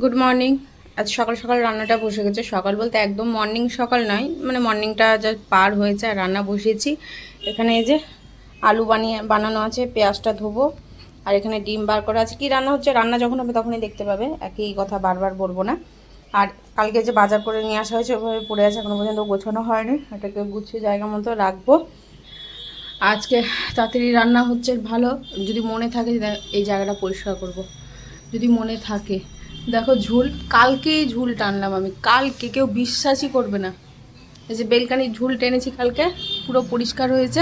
Good morning আজ সকাল সকাল রান্নাটা বসে গেছে। সকাল বলতে একদম মর্নিং সকাল নয় মানে মর্নিংটা যা পার হয়েছে আর রান্না বসিয়েছি এখানে এই যে আলু বানিয়ে, বানানো আছে, পেঁয়াজটা ধোবো। আর এখানে ডিম বার করা আছে। কি রান্না হচ্ছে? রান্না যখন হবে তখনই দেখতে পাবে। একই কথা বারবার বলব না। আর কালকে যে বাজার করে নিয়ে আসা হয়েছে, ওভাবে পড়ে আছে, এখনও পর্যন্ত গোছানো হয়নি। এটাকে গুছিয়ে জায়গা মতো রাখব। আজকে তাড়াতাড়ি রান্না হচ্ছে ভালো। যদি মনে থাকে, এই জায়গাটা পরিষ্কার করব। যদি মনে থাকে দেখো ঝুল, কালকেই ঝুল টানলাম আমি, কালকে কেউ বিশ্বাসই করবে না। এই যে বেলকানির ঝুল টেনেছি কালকে, পুরো পরিষ্কার হয়েছে।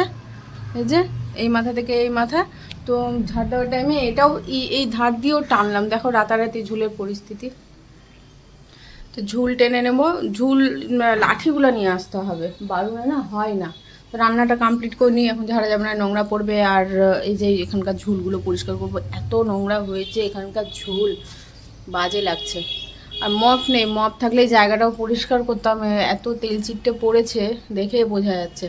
এই যে, এই মাথা থেকে এই মাথা, তো ঝাড় দেওয়ার টাইমে এটাও এই- ধার দিয়েও টানলাম। দেখো রাতারাতি ঝুলের পরিস্থিতি। তো ঝুল টেনে নেব, ঝুল লাঠিগুলো নিয়ে আসতে হবে। বারুনে না হয় না। তো রান্নাটা কমপ্লিট করে নিই, এখন ঝাড়া যাবে না নোংরা পড়বে, আর, এই যে এখানকার ঝুলগুলো পরিষ্কার করব। এত নোংরা হয়েছে এখানকার ঝুল। বাজে লাগছে। আর মপ নেই মপ থাকলে জায়গাটাও পরিষ্কার করতাম এত তেল চিটে পড়েছে দেখে বোঝা যাচ্ছে।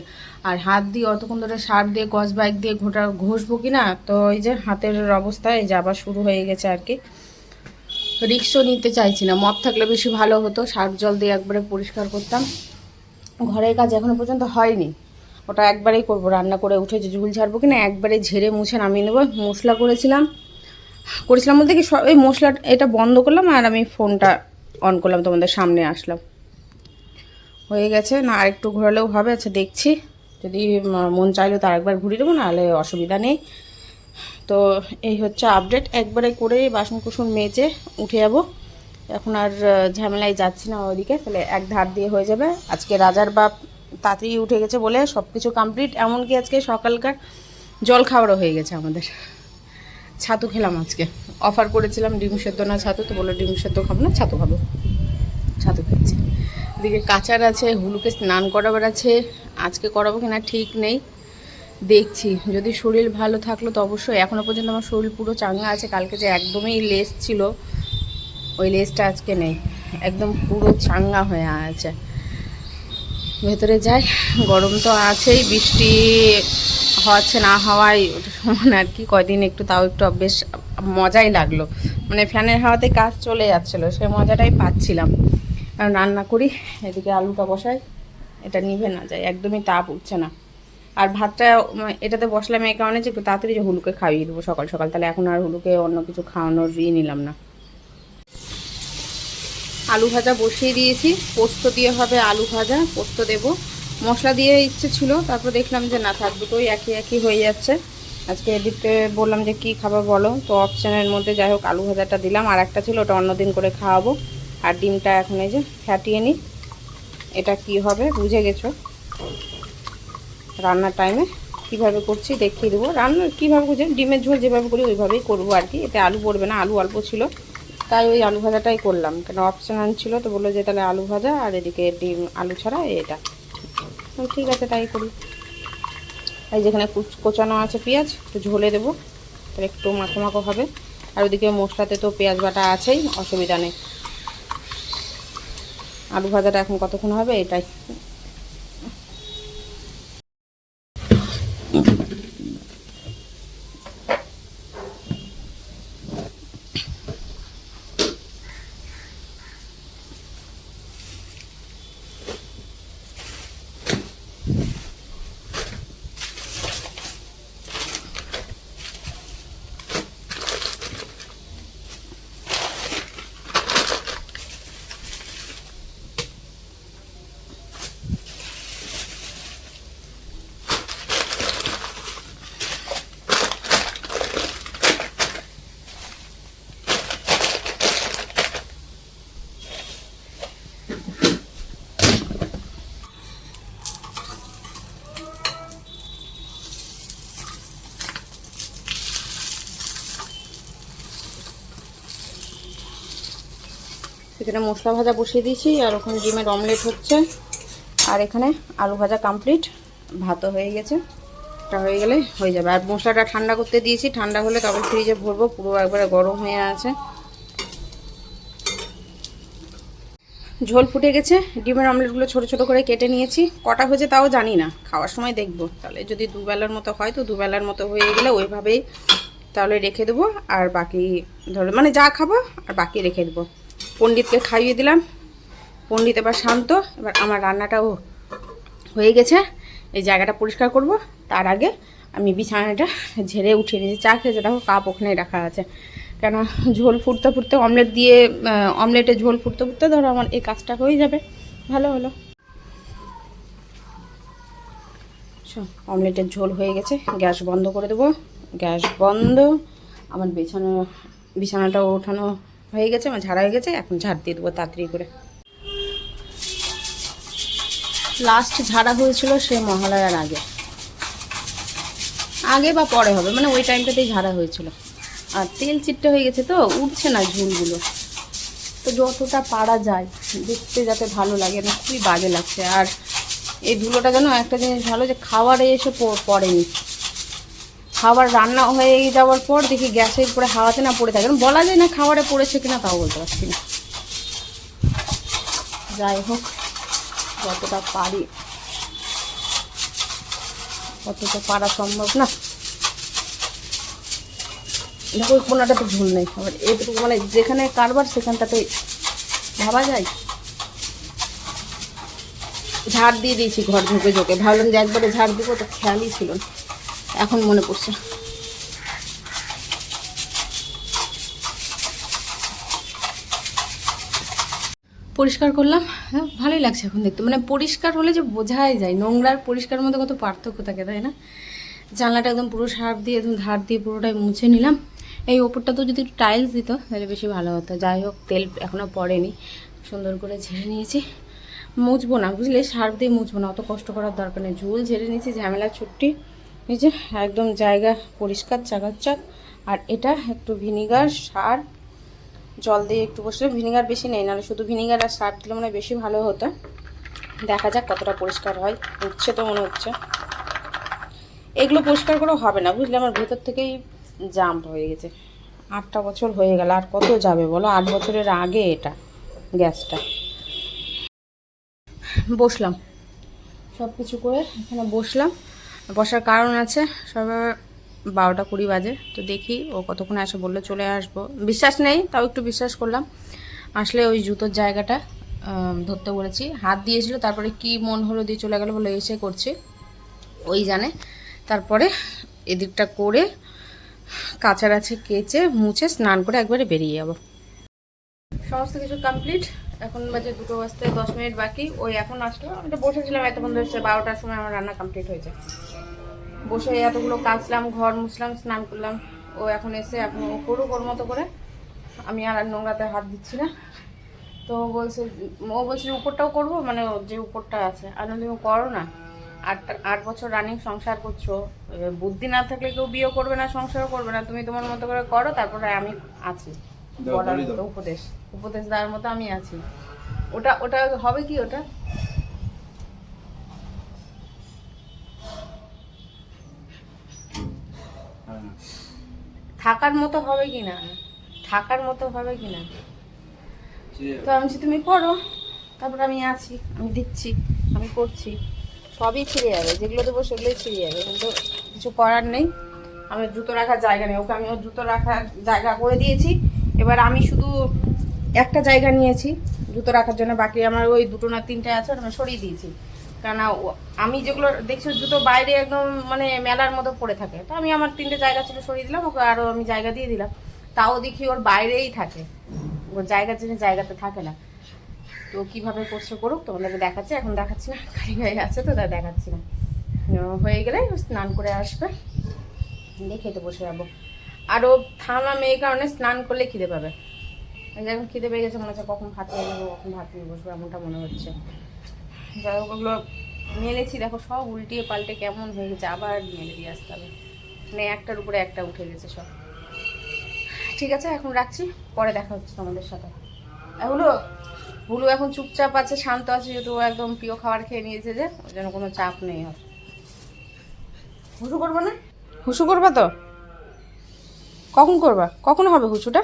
আর হাত দিয়ে অতক্ষণ ধরে সার দিয়ে কস বাইক দিয়ে ঘোটা, ঘষবো কি না? তো এই যে হাতের অবস্থায় যাবা শুরু হয়ে গেছে আর কি। রিক্সও নিতে চাইছি না। মপ থাকলে বেশি ভালো হতো। সার্ফ জল দিয়ে একবারে পরিষ্কার করতাম। ঘরের কাজ এখনও পর্যন্ত হয়নি। ওটা একবারেই করব। রান্না করে উঠে ঝুল ছাড়বো কিনা একবারে ঝেড়ে মুছে নামিয়ে নেব। মশলা করেছিলাম। করেছিলাম বলতে কি সব এই মশলা এটা বন্ধ করলাম আর আমি ফোনটা অন করলাম, তোমাদের সামনে আসলাম। হয়ে গেছে, না আরেকটু ঘোরালেও হবে আচ্ছা দেখছি। যদি মন চাইলো তো আরেকবার ঘুরিয়ে দেবো, নাহলে অসুবিধা নেই। তো এই হচ্ছে আপডেট একবারে করে বাসন কুসন মেজে উঠে যাব। এখন আর ঝামেলায় যাচ্ছি না ওইদিকে, তাহলে এক ধার দিয়ে হয়ে যাবে। আজকে রাজার বাপ তাড়াতাড়ি উঠে গেছে বলে সব কিছু কমপ্লিট এমনকি আজকে সকালকার জল খাওয়ারও হয়ে গেছে আমাদের। ছাতু খেলাম আজকে। অফার করেছিলাম ডিম সেদ্ধ না ছাতু, তো বলল ডিম সেদ্ধ খাব না, ছাতু খাব। ছাতু খেয়েছি এদিকে কাচার আছে, হুলুকে স্নান করাবার আছে, আজকে করাবো কিনা ঠিক নেই। দেখছি, যদি শরীর ভালো থাকল তো অবশ্যই। এখনও পর্যন্ত আমার শরীর পুরো চাঙ্গা আছে, কালকে যে একদমই লেস ছিল, ওই লেসটা আজকে নেই। একদম পুরো চাঙ্গা হয়ে আছে। ভেতরে যাই, গরম তো আছেই, বৃষ্টি হচ্ছে না হওয়ায় ওটা সমান আর কি। কয়দিন একটু তাও একটু বেশ মজাই লাগল। মানে ফ্যানের হাওয়াতে কাজ চলে যাচ্ছিল, সে মজাটাই পাচ্ছিলাম। কারণ রান্না করি, এদিকে আলুটা বসাই, এটা নিভে না যায়, একদমই তাপ উঠছে না। আর ভাতটা এটাতে বসলাম এই কারণে যে একটু তাড়াতাড়ি যে হুলুকে খাইয়ে দেবো সকাল সকাল, তাহলে এখন আর হুলুকে অন্য কিছু খাওয়ানোর ই নিলাম না। আলু ভাজা বসিয়ে দিয়েছি, পোস্ত দিয়ে হবে আলু ভাজা, পোস্ত দেব। মশলা দিয়ে ইচ্ছে ছিল, তারপর দেখলাম যে না, থাক, দুটোই একই একই হয়ে যাচ্ছে। আজকে এদিকে বললাম যে কি খাবার বলো? তো অপশানের মধ্যে যাই হোক, আলু ভাজাটা দিলাম। আর একটা ছিল, ওটা অন্যদিন করে খাওয়াবো। আর ডিমটা এখন এই যে ফ্যাটিয়ে নিই। এটা কি হবে বুঝে গেছো? রান্নার টাইমে কীভাবে করছি দেখিয়ে দেবো। রান্না কীভাবে করছি, ডিমের ঝোল যেভাবে করি, ওইভাবেই করব আর কি। এতে আলু পড়বে না, আলু অল্প ছিল। তাই ওই আলু ভাজাটাই করলাম। কেন অপশান ছিল, তো বলল যে তাহলে আলু ভাজা, আর এদিকে ডিম, আলু ছাড়া এটা। ঠিক আছে, তাই করি। এই যেখানে কুচ- কোচানো আছে পেঁয়াজ, একটু ঝোলে দেবো, তাহলে একটু মাখো মাখো হবে। আর ওদিকে মশলাতে তো পেঁয়াজ বাটা আছেই, অসুবিধা নেই। আলু ভাজাটা এখন কতক্ষণ হবে, এটাই। এখানে মশলা ভাজা বসিয়ে দিয়েছি, আর ওখানে ডিমের অমলেট হচ্ছে। আর এখানে আলু ভাজা কমপ্লিট ভাতও হয়ে গেছে। এটা হয়ে গেলে হয়ে যাবে। আর মশলাটা ঠান্ডা করতে দিয়েছি। ঠান্ডা হলে তবে ফ্রিজে ভরবো। পুরো একবারে গরম হয়ে আছে। ঝোল ফুটে গেছে। ডিমের অমলেটগুলো ছোট ছোট করে কেটে নিয়েছি। কটা হয়েছে তাও জানি না। খাওয়ার সময় দেখব। তাহলে যদি দুবেলার মতো হয় তো দুবেলার মতো হয়ে গেলে ওইভাবেই তাহলে রেখে দেবো। আর বাকি ধরো মানে যা খাব আর বাকি রেখে দেবো। পণ্ডিতকে খাইয়ে দিলাম। পণ্ডিত এবার শান্ত, এবার আমার রান্নাটাও হয়ে গেছে। এই জায়গাটা পরিষ্কার করব। তার আগে আমি বিছানাটা ঝেড়ে উঠিয়ে নিয়েছি। চা খেয়েছে, দেখো কাপ ওখানে রাখা আছে। কেন, ঝোল ফুটতে ফুটতে অমলেট দিয়ে অমলেটে ঝোল ফুটতে ফুটতে ধরো আমার এই কাজটা হয়ে যাবে। ভালো হলো। অমলেটের ঝোল হয়ে গেছে। গ্যাস বন্ধ করে দেবো। গ্যাস বন্ধ। আমার বিছানা, বিছানাটাও ওঠানো হয়ে গেছে, আমার ঝাড়া হয়ে গেছে, এখন ঝাড় দিয়ে দেবো তাড়াতাড়ি করে। লাস্ট ঝাড়া হয়েছিল সে মহালয়ার আগে। আগে বা পরে হবে মানে ওই টাইমটাতেই ঝাড়া হয়েছিল। আর তেল চিট্টে হয়ে গেছে তো, উঠছে না ঝুলগুলো। তো যতটা পারা যায়, দেখতে যাতে ভালো লাগে, না খুবই বাজে লাগছে। আর এই ধুলোটা যেন একটা জিনিস ভালো যে খাবারে এসে পড়েনি। খাবার রান্না হয়ে যাওয়ার পর দেখি গ্যাসের উপরে হাওয়াতে না পড়ে থাকে। বলা যায় না খাবারে পড়েছে কিনা তাও বলতে পারছি না। যাই হোক, যতটা পারি অতটা পারা সম্ভব না। দেখো কোনাটা তো ভুল নেই আবার এটুকু মানে যেখানে কারবার সেখানটাতে ভাবা যায়। ঝাড় দিয়ে দিয়েছি ঘর ঝুঁকে ঝোঁকে ভাবলাম যে একবারে ঝাড় দিব, তো খেয়ালই ছিল না। এখন মনে পড়ছে। পরিষ্কার করলাম? হ্যাঁ ভালোই লাগছে এখন দেখতে। মানে পরিষ্কার হলে যে বোঝাই যায়, নোংরার পরিষ্কার মধ্যে কত পার্থক্য থাকে, তাই না? জানলাটা একদম পুরো সার্ফ দিয়ে, একদম ধার দিয়ে পুরোটাই মুছে নিলাম। এই ওপরটা তো যদি টাইলস দিত, তাহলে বেশি ভালো হতো। যাই হোক, তেল এখনও পড়েনি। সুন্দর করে ঝেড়ে নিয়েছি। মুছবো না, বুঝলে? সার্ফ দিয়ে মুছবো না, অত কষ্ট করার দরকার নেই। ঝুল ঝেড়ে নিয়েছি, ঝামেলা ছুটি নিচে একদম জায়গা পরিষ্কার চাকাচাক আর এটা একটু ভিনিগার সার। জল দিয়ে একটু বসলে ভিনিগার বেশি নেই, নাহলে শুধু ভিনিগার আর সার দিলে মনে বেশি ভালো হতো। দেখা যাক কতটা পরিষ্কার হয়। উঠছে তো মনে হচ্ছে। এগুলো পরিষ্কার করেও হবে না, বুঝলে? আমার ভেতর থেকেই জাম্প হয়ে গেছে। আটটা বছর হয়ে গেল, আর কত যাবে বলো? আট বছরের আগে এটা, গ্যাসটা। বসলাম। সব কিছু করে এখানে বসলাম। বসার কারণ আছে। সবে বারোটা কুড়ি বাজে, তো দেখি ও কতক্ষণ আসে বললে চলে আসব। বিশ্বাস নেই, তাও একটু বিশ্বাস করলাম। আসলে ওই জুতোর জায়গাটা ধরতে বলেছি। হাত দিয়েছিল, তারপরে কি মন হলো দিয়ে চলে গেলো বলে এসে করছি। ওই জানে। তারপরে এদিকটা করে কাছাকাছি কেচে, মুছে স্নান করে একবারে বেরিয়ে যাব। সমস্ত কিছু কমপ্লিট এখন বাজে দুটো বাজতে দশ মিনিট বাকি। ওই এখন আসলো, আমি তো বসেছিলাম ধরে, সে বারোটার সময় আমার রান্না কমপ্লিট হয়েছে। বসে এতগুলো কাচলাম ঘর মুছলাম স্নান করলাম। ও এখন এসে এখন ও করুক ওর মতো করে। আমি আর আর নোংরাতে হাত দিচ্ছি না। তো বলছে ও বলছে উপরটাও করব মানে যে উপরটা আছে। আর তুমি করো না। আট আট বছর রানিং সংসার করছ। বুদ্ধি না থাকলে কেউ বিয়ে করবে না সংসারও করবে না। তুমি তোমার মতো করে করো তারপরে আমি আছি। বলার মতো উপদেশ। উপদেশ দেওয়ার মতো আমি আছি। ওটা ওটা হবে কি ওটা? থাকার মতো হবে কি না থাকার মতো হবে কি না তো আমি বলছি, তুমি করো তারপর আমি আছি আমি দিচ্ছি আমি করছি। সবই ছিঁড়ে যাবে যেগুলো দেবো সেগুলোই ছিঁড়ে যাবে। কিন্তু কিছু করার নেই। আমার জুতো রাখার জায়গা নেই। ওকে আমি ওর জুতো রাখার জায়গা করে দিয়েছি। এবার আমি শুধু একটা জায়গা নিয়েছি জুতো রাখার জন্য। বাকি আমার ওই দুটো না তিনটে আছে আমি সরিয়ে দিয়েছি। কেন আমি যেগুলো দেখছি, জুতো বাইরে একদম মানে মেলার মতো পড়ে থাকে। তো আমি আমার তিনটে জায়গা ছিল সরিয়ে দিলাম, ওকে আরও আমি জায়গা দিয়ে দিলাম। তাও দেখি ওর বাইরেই থাকে। ওর জায়গার জন্য জায়গাতে থাকে না। তো কীভাবে করছে করুক, তোমাদেরকে দেখাচ্ছি। এখন দেখাচ্ছি না গায়ে আছে তো তা দেখাচ্ছি না। হয়ে গেলে স্নান করে আসবে। দিয়ে খেতে বসে যাব। আর ও থামা মেয়ে কারণে স্নান করলে খিদে পাবে। এই যে খিদে পেয়ে গেছে, মনে হচ্ছে কখন ভাত নিয়ে যাব, কখন ভাত নিয়ে বসবো, এমনটা মনে হচ্ছে। যাই হোক ওগুলো মেলেছি দেখো সব উল্টিয়ে পাল্টে কেমন হয়ে গেছে আবার মেলে দিয়ে আসতে হবে। মানে একটার উপরে একটা উঠে গেছে সব। ঠিক আছে এখন রাখছি পরে দেখা হচ্ছে তোমাদের সাথে। এগুলো হুলু এখন চুপচাপ আছে শান্ত আছে যেহেতু ও একদম প্রিয় খাবার খেয়ে নিয়েছে যে ওই জন্য কোনো চাপ নেই ওর। হুসু করব না? হুসু করবা তো? কখন করবা? কখন হবে হুসুটা?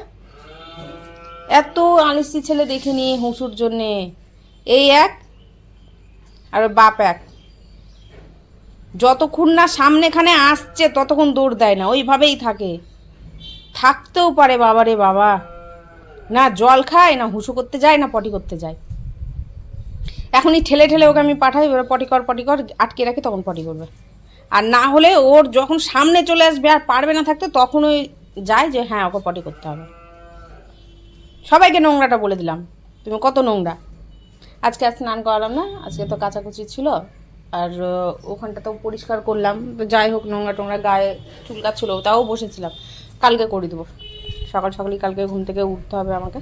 এত আলিসি ছেলে দেখিনি হুসুর জন্যে। এই এক আর ওর বাপ এক। যতক্ষণ না সামনেখানে আসছে, ততক্ষণ দৌড় দেয় না, ওইভাবেই থাকে। থাকতেও পারে বাবা রে বাবা। না জল খায়, না হুসু করতে যায়, না পটি করতে যায়। এখনই ঠেলে ঠেলে ওকে আমি পাঠাই এবার পটি কর পটি কর, আটকে রাখি, তখন পটি করবে। আর না হলে ওর যখন সামনে চলে আসবে আর পারবে না থাকতে, তখন ওই যায় যে হ্যাঁ ওকে পটি করতে হবে। সবাইকে নোংরাটা বলে দিলাম। তুমি কত নোংরা। আজকে আর স্নান করালাম না, আজকে তো কাচাকুচি ছিল, আর ওখানটা তো পরিষ্কার করলাম। যাই হোক, নোংরা টোংরা গায়ে চুলকাচ্ছিল তাও বসেছিলাম। কালকে করে দেবো। সকাল সকালই কালকে ঘুম থেকে উঠতে হবে আমাকে।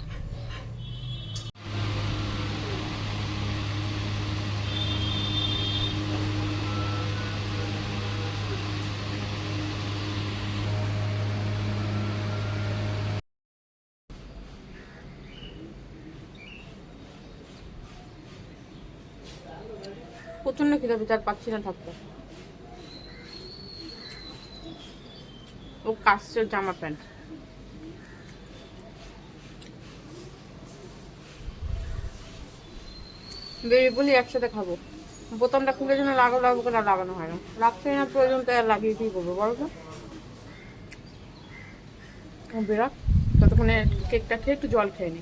প্রচণ্ড খিদে বিচার পাচ্ছি না থাকতে ও কাশছে জামা প্যান্ট। বেরিয়ে বলি একসাথে খাব। বোতামটা খুলে জন্য লাগানো লাগবো করে লাগানো হয় না। লাগছে না প্রয়োজন তো আর লাগিয়ে কি করব বলো তো? ও বিরাট, ততক্ষণে কেকটা খেয়ে একটু জল খেয়ে নি।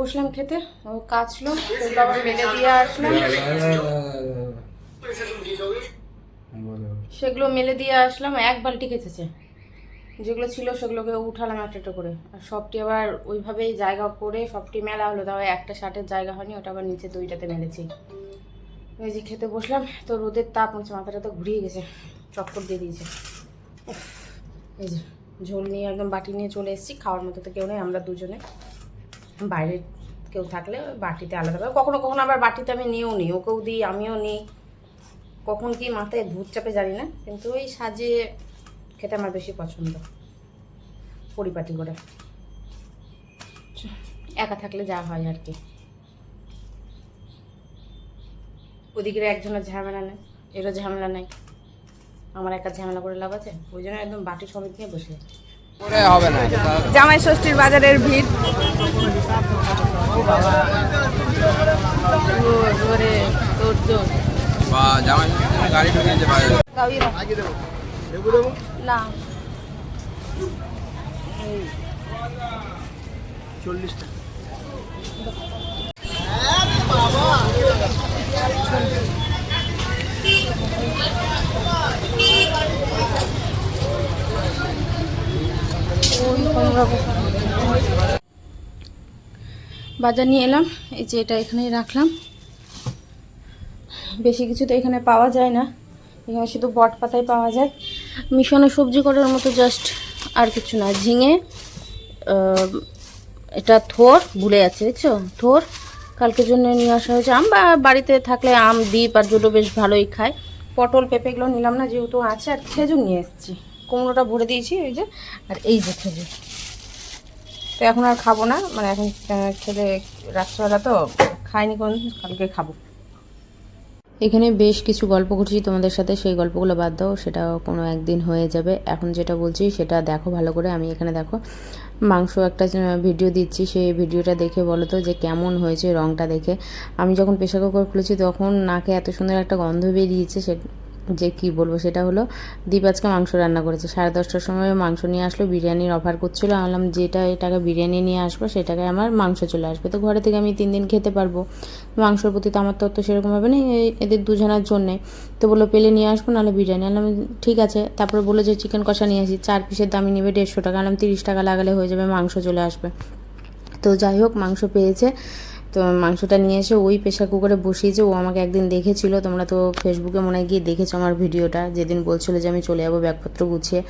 বসলাম খেতে, ও কাচলো আবার মেলে দিয়ে আসলাম সেগুলো মেলে দিয়ে আসলাম, এক বালতি খেতেছে। যেগুলো ছিল সেগুলোকে উঠালাম একটা একটা করে। আর সবটি আবার ওইভাবেই জায়গা করে, সবটি মেলা হলো, তাও একটা শার্টের জায়গা হয়নি, ওটা আবার নিচে দুইটাতে মেলেছি। এই যে খেতে বসলাম, তো রোদের তাপ হচ্ছে, মাথাটা তো ঘুরিয়ে গেছে, চক্কর দিয়ে দিয়েছে। এই যে ঝোল নিয়ে একদম বাটি নিয়ে চলে এসেছি, খাওয়ার মতো তো কেউ নেই, আমরা দুজনে। বাইরে কেউ থাকলে বাটিতে আলাদা করে। কখনো কখনো আবার বাটিতে আমি নিয়েও নিই, ওকেও দিই, আমিও নিই। কখন কি মাথায় ভূত চাপে জানি না, কিন্তু ওই সাজিয়ে খেতে আমার বেশি পছন্দ, পরিপাটি করে। একা থাকলে যা হয় আর কি। ওদিকের একজনের ঝামেলা নেই, এরও ঝামেলা নেই। আমার একা ঝামেলা করে লাভ আছে, ওই জন্য একদম বাটি সমেত নিয়ে বসে আছি। হবে না। জামাই ষষ্ঠীর বাজারের ভিড়। জামাই গাড়ি ঢুকিয়েছে বাইরে না চল্লিশটা বাজার নিয়ে এলাম। এই যে এটা এখানেই রাখলাম। বেশি কিছু তো এখানে পাওয়া যায় না। এখানে শুধু বট পাতায় পাওয়া যায়। মিশানো সবজি করার মতো জাস্ট আর কিছু না। ঝিঙে এটা থোর, ভুলে আছে দেখছ থোর। কালকের জন্য নিয়ে আসা হয়েছে আম। বা বাড়িতে থাকলে আম দ্বীপ আর দুটো বেশ ভালোই খায়। পটল পেঁপেগুলো নিলাম না, যেহেতু আছে, আর খেজুর নিয়ে এসেছি। কুমড়োটা ভরে দিয়েছি, এই যে। আর এই যে খেজুর। তো এখন আর খাব না মানে এখন খেলে রাত্রেবেলা তো খাইনি কোন, কালকে খাব। এখানে বেশ কিছু গল্প করছি তোমাদের সাথে, সেই গল্পগুলো বাদ দাও, সেটা কোনো একদিন হয়ে যাবে। এখন যেটা বলছি, সেটা দেখো ভালো করে, আমি এখানে দেখো, মাংস একটা ভিডিও দিচ্ছি, সেই ভিডিওটা দেখে বলো তো যে কেমন হয়েছে রংটা দেখে। আমি যখন প্রেশার কুকার খুলেছি, তখন নাকে এত সুন্দর একটা গন্ধ বেরিয়েছে, সে যে কি বলব, সেটা হলো দীপ আজকে মাংস রান্না করেছে। সাড়ে দশটার সময় মাংস নিয়ে আসলো, বিরিয়ানির অফার করছিল। আমি বললাম, যেটা টাকা বিরিয়ানি নিয়ে আসব, সেটাকে আমার মাংস চলে আসবে। তো ঘরে থেকে আমি তিন দিন খেতে পারব। মাংসর প্রতি তো আমার তত্ত্ব সেরকমভাবে নেই, এই- এদের দুজনের জন্যে। তো বলল, পেলে নিয়ে আসব, নাহলে বিরিয়ানি। আনলাম ঠিক আছে। তারপরে বলল যে, চিকেন কষা নিয়ে আসি, চার পিসের দামি নেবে দেড়শো টাকা। আনলাম তিরিশ টাকা লাগালে হয়ে যাবে, মাংস চলে আসবে। তো যাই হোক, মাংস পেয়েছে। তো মাংসটা নিয়ে এসে ওই প্রেশার কুকারে বসিয়েছে ও আমাকে একদিন দেখেছিল, তোমরা তো ফেসবুকে মনে গিয়ে দেখেছ আমার ভিডিওটা, যেদিন বলছিল যে আমি চলে যাব ব্যাগপত্র গুছিয়ে।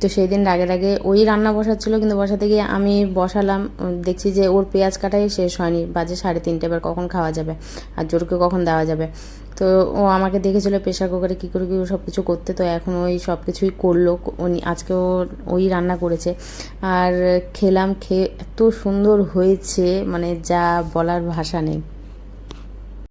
তো সেই দিন আগে আগে ওই রান্না বসাচ্ছিলো, কিন্তু বসাতে গিয়ে আমি বসালাম, দেখছি যে ওর পেঁয়াজ কাটাই শেষ হয়নি, বাজে সাড়ে তিনটে, এবার কখন খাওয়া যাবে? আর জোরকে কখন দেওয়া যাবে? তো ও আমাকে দেখেছিল প্রেশার কুকারে কী করে কী সব কিছু করতে, তো এখন ওই সব কিছুই করল। উনি আজকে ওই রান্না করেছে। আর খেলাম, খেয়ে এত সুন্দর হয়েছে মানে যা বলার ভাষা নেই।